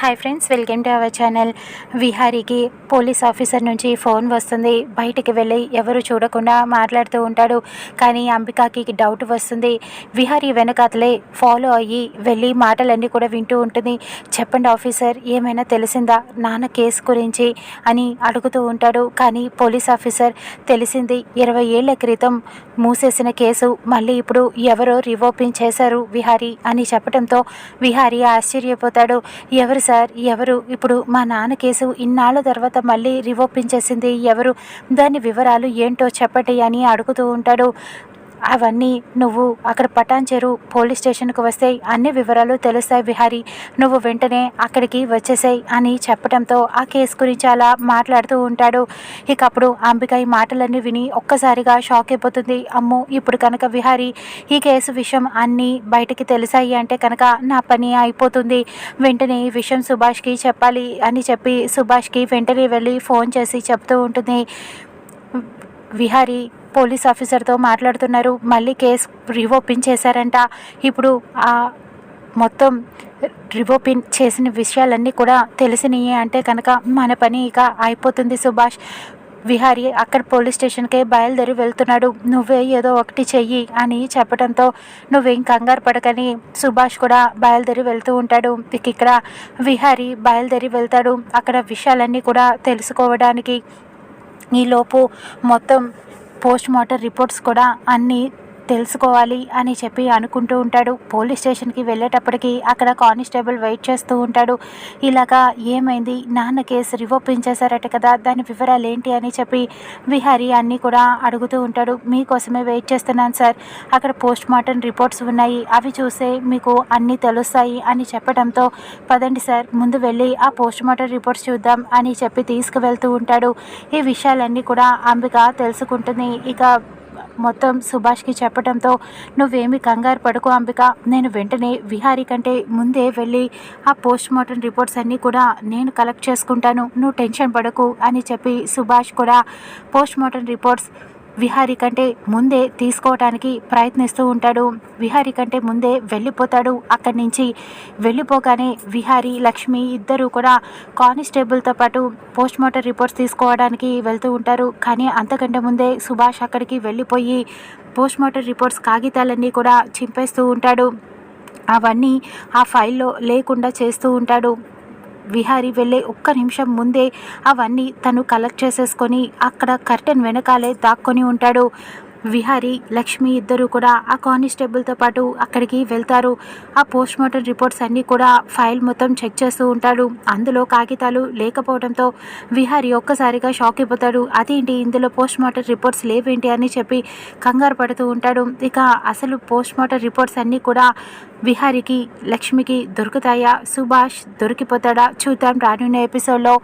Hi friends welcome to our channel విహారీకి police officer నుంచి phone వస్తుంది. బయటికి వెళ్ళి ఎవరు చూడకుండా మాట్లాడుతూ ఉంటాడు. కానీ అంబికాకి డౌట్ వస్తుంది. విహారీ వెనకాతలే ఫాలో అయ్యి వెళ్ళి మాటలన్నీ కూడా వింటూ ఉంటుంది. చెప్పండి ఆఫీసర్ ఏమైనా తెలిసిందా? నాన్న కేసు గురించి అని అడుగుతూ ఉంటాడు. కానీ పోలీస్ ఆఫీసర్ తెలిసింది ఇరవై ఏళ్ళ క్రితం మూసేసిన కేసు. మళ్ళీ ఇప్పుడు ఎవరో రివోపెన్ చేశారు విహారీ అని చెప్పడంతో విహారీ ఆశ్చర్యపోతాడు. ఎవరు సార్ ఎవరు? ఇప్పుడు మా నాన్న కేసు ఇన్నాళ్ళ తర్వాత మళ్ళీ రివోపించేసింది ఎవరు? దాని వివరాలు ఏంటో చెప్పండి అని అడుగుతూ ఉంటాడు. అవన్నీ నువ్వు అక్కడ పటాన్ చెరు పోలీస్ స్టేషన్కి వస్తే అన్ని వివరాలు తెలుస్తాయి విహారీ. నువ్వు వెంటనే అక్కడికి వచ్చేసాయి అని చెప్పడంతో ఆ కేసు గురించి అలా మాట్లాడుతూ ఉంటాడు. ఇక అప్పుడు అంబిక ఈ మాటలన్నీ విని ఒక్కసారిగా షాక్ అయిపోతుంది. అమ్మో ఇప్పుడు కనుక విహారీ ఈ కేసు విషయం అన్నీ బయటికి తెలిసాయి అంటే కనుక నా పని అయిపోతుంది. వెంటనే ఈ విషయం సుభాష్కి చెప్పాలి అని చెప్పి సుభాష్కి వెంటనే వెళ్ళి ఫోన్ చేసి చెప్తూ ఉంటుంది. విహారీ పోలీస్ ఆఫీసర్తో మాట్లాడుతున్నారు. మళ్ళీ కేసు రివోపెన్ చేశారంట. ఇప్పుడు ఆ మొత్తం రివోపిన్ చేసిన విషయాలన్నీ కూడా తెలిసినాయి అంటే కనుక మన పని ఇక అయిపోతుంది సుభాష్. విహారి అక్కడ పోలీస్ స్టేషన్కే బయలుదేరి వెళ్తున్నాడు. నువ్వే ఏదో ఒకటి చెయ్యి అని చెప్పడంతో నువ్వేం కంగారు పడకని సుభాష్ కూడా బయలుదేరి వెళ్తూ ఉంటాడు. ఇక్కడ విహారి బయలుదేరి వెళ్తాడు. అక్కడ విషయాలన్నీ కూడా తెలుసుకోవడానికి ఈలోపు మొత్తం పోస్ట్ మార్టం రిపోర్ట్స్ కూడా అన్నీ తెలుసుకోవాలి అని చెప్పి అనుకుంటూ ఉంటాడు. పోలీస్ స్టేషన్కి వెళ్ళేటప్పటికి అక్కడ కానిస్టేబుల్ వెయిట్ చేస్తూ ఉంటాడు. ఇలాగా ఏమైంది? నాన్న కేసు రివోపెన్ చేశారట కదా దాని వివరాలు ఏంటి అని చెప్పి విహారీ అన్నీ కూడా అడుగుతూ ఉంటాడు. మీకోసమే వెయిట్ చేస్తున్నాను సార్. అక్కడ పోస్ట్ మార్టం రిపోర్ట్స్ ఉన్నాయి. అవి చూసే మీకు అన్నీ తెలుస్తాయి అని చెప్పడంతో పదండి సార్ ముందు వెళ్ళి ఆ పోస్ట్ మార్టం రిపోర్ట్స్ చూద్దాం అని చెప్పి తీసుకువెళ్తూ ఉంటాడు. ఈ విషయాలన్నీ కూడా అంబిక తెలుసుకుంటుంది. ఇక మొత్తం సుభాష్కి చెప్పడంతో నువ్వేమి కంగారు పడుకో అంబిక. నేను వెంటనే విహారీ కంటే ముందే వెళ్ళి ఆ పోస్ట్ మార్టం రిపోర్ట్స్ అన్నీ కూడా నేను కలెక్ట్ చేసుకుంటాను. నువ్వు టెన్షన్ పడకు అని చెప్పి సుభాష్ కూడా పోస్ట్ మార్టం రిపోర్ట్స్ విహారీ కంటే ముందే తీసుకోవడానికి ప్రయత్నిస్తూ ఉంటాడు. విహారీ కంటే ముందే వెళ్ళిపోతాడు. అక్కడి నుంచి వెళ్ళిపోగానే విహారీ లక్ష్మి ఇద్దరు కూడా కానిస్టేబుల్తో పాటు పోస్ట్ మార్టం రిపోర్ట్స్ తీసుకోవడానికి వెళ్తూ ఉంటారు. కానీ అంతకంటే ముందే సుభాష్ అక్కడికి వెళ్ళిపోయి పోస్ట్ మార్టం రిపోర్ట్స్ కాగితాలన్నీ కూడా చింపేస్తూ ఉంటాడు. అవన్నీ ఆ ఫైల్లో లేకుండా చేస్తూ ఉంటాడు. విహారీ వెళ్ళే ఒక్క నిమిషం ముందే అవన్నీ తను కలెక్ట్ చేసేసుకొని అక్కడ కర్టెన్ వెనకాలే దాక్కొని ఉంటాడు. విహారి లక్ష్మి ఇద్దరు కూడా ఆ కానిస్టేబుల్తో పాటు అక్కడికి వెళ్తారు. ఆ పోస్ట్ మార్టం రిపోర్ట్స్ అన్నీ కూడా ఫైల్ మొత్తం చెక్ చేస్తూ ఉంటాడు. అందులో కాగితాలు లేకపోవడంతో విహారి ఒక్కసారిగా షాక్ అయిపోతాడు. అదేంటి? ఇందులో పోస్ట్ మార్టం రిపోర్ట్స్ లేవేంటి? అని చెప్పి కంగారు పడుతూ ఉంటాడు. ఇక అసలు పోస్ట్ మార్టం రిపోర్ట్స్ అన్నీ కూడా విహారికి లక్ష్మికి దొరుకుతాయా? సుభాష్ దొరికిపోతాడా? చూద్దాం రానున్న ఎపిసోడ్లో